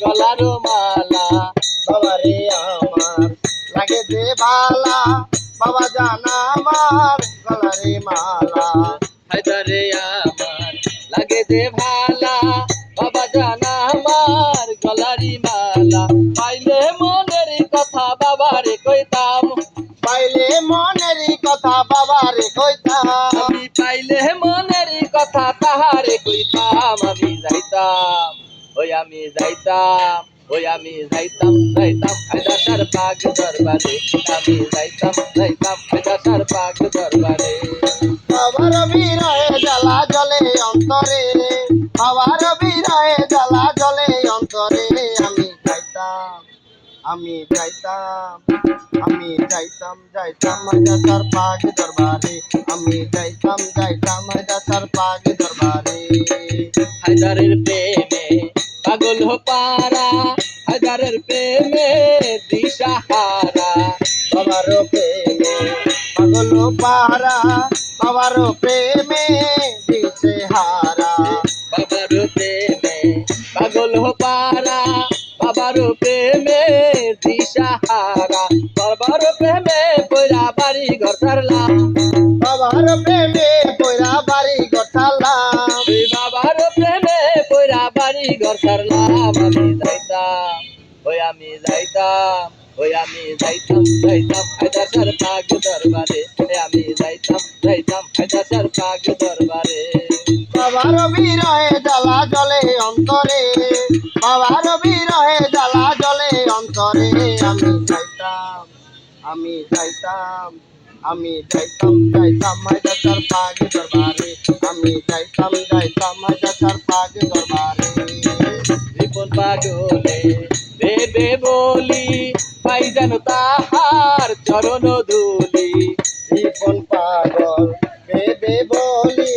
গলার মালা বাবারে আমার। লাগে যে ভালা বাবা জানা আমার গলারে মালা। হাজার রে আমার লাগে যে ভালা বাবা জানা আমার গলারি মালা। পাইলে মনের কথা বাবারে কইতাম। পাইলে মনেরই কথা বাবারে কইতাম। আমি পাইলে মনের কথা তাহারে কইতাম আমি যাইতাম। ওই আমি যাইতাম ওই আমি যাইতাম যাইতাম হায়দাসার পাগ দরবারে। আমি যাইতাম যাইতাম হায়দাসার পাগ দরবারে। বাবার বিরহে জ্বালা জলে অন্তরে বাবার বিরহে জ্বালা জলে অন্তরে। আমি যাইতাম আমি যাইতাম আমি যাইতাম যাইতাম মাইদাসার পাগ দরবারে। আমি যাইতাম যাইতাম মাইদাসার পাগ দরবারে। হায়দারের প্রেমে পাগল পারা হায়দারের প্রেমে দিশাহারা। বাবার প্রেমে পাগল পাহারা বাবার প্রেমে দিছে হারা বাবার প্রেমে পাগল পারা বাবার প্রেমে দিশাহারা। বাবার প্রেমে পয়রা বাড়ি ঘর ছাড়লাম বাবার প্রেমে পয়রা বাড়ি ঘর ছাড়লাম আমি যাইতাম। ওই আমি যাইতাম, ওই আমি যাইতাম যাইতাম হায়দাসার পাগ দরবারে। ওই আমি যাইতাম যাইতাম হায়দাসার পাগ দরবারে। বাবার বিরহে জ্বালা জলে অন্তরে। বাবার বিরহে জ্বালা জলে অন্তরে। আমি যাইতাম আমি যাইতাম আমি যাইতাম যাইতাম মাইদাসার পাগ দরবারে। আমি যাইতাম যাইতাম মাইদাসার পাই যেন তাহার চরণ ধুলি জীবন পাগল বেবে বলি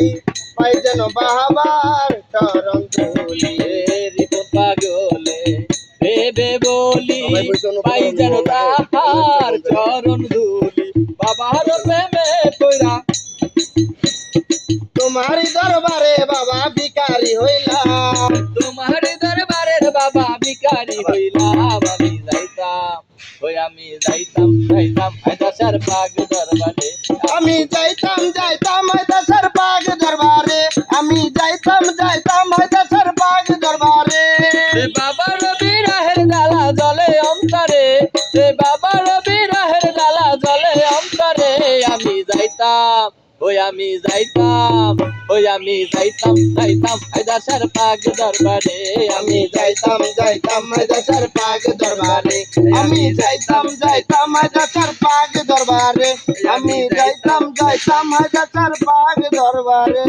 পাই যেন বাবার চরণ ধুলি রিপন পাগলে বেবে বলি পাই যেন তাহার চরণ ধুলি বাবার প্রেমে পয়রা তোমার দরবারে বাবা ভিকারি হইলাম। তোমার দরবারের বাবা ভিকারি হইলাম আমি। যাইতাম ওই আমি যাইতাম যাইতাম হায়দাসার পাগ দরবারে। আমি যাইতাম যাইতাম দশর পাগ দরবারে। আমি যাইতাম যাইতাম দশর পাগ দরবারে। সে রবি রাহের ডালা জলে অন্তরে। সে রবি রাহের ডালা জলে অন্তরে। আমি যাইতাম ওই আমি যাইতাম, ওই আমি যাইতাম যাইতাম হায়দাসার পাগ দরবারে। আমি যাইতাম যাইতাম দশর পাগ দরবারে। আমি যাইতাম যাইতাম দশর পাগ দরবারে। আমি যাইতাম যাইতাম দশর পাগ দরবারে।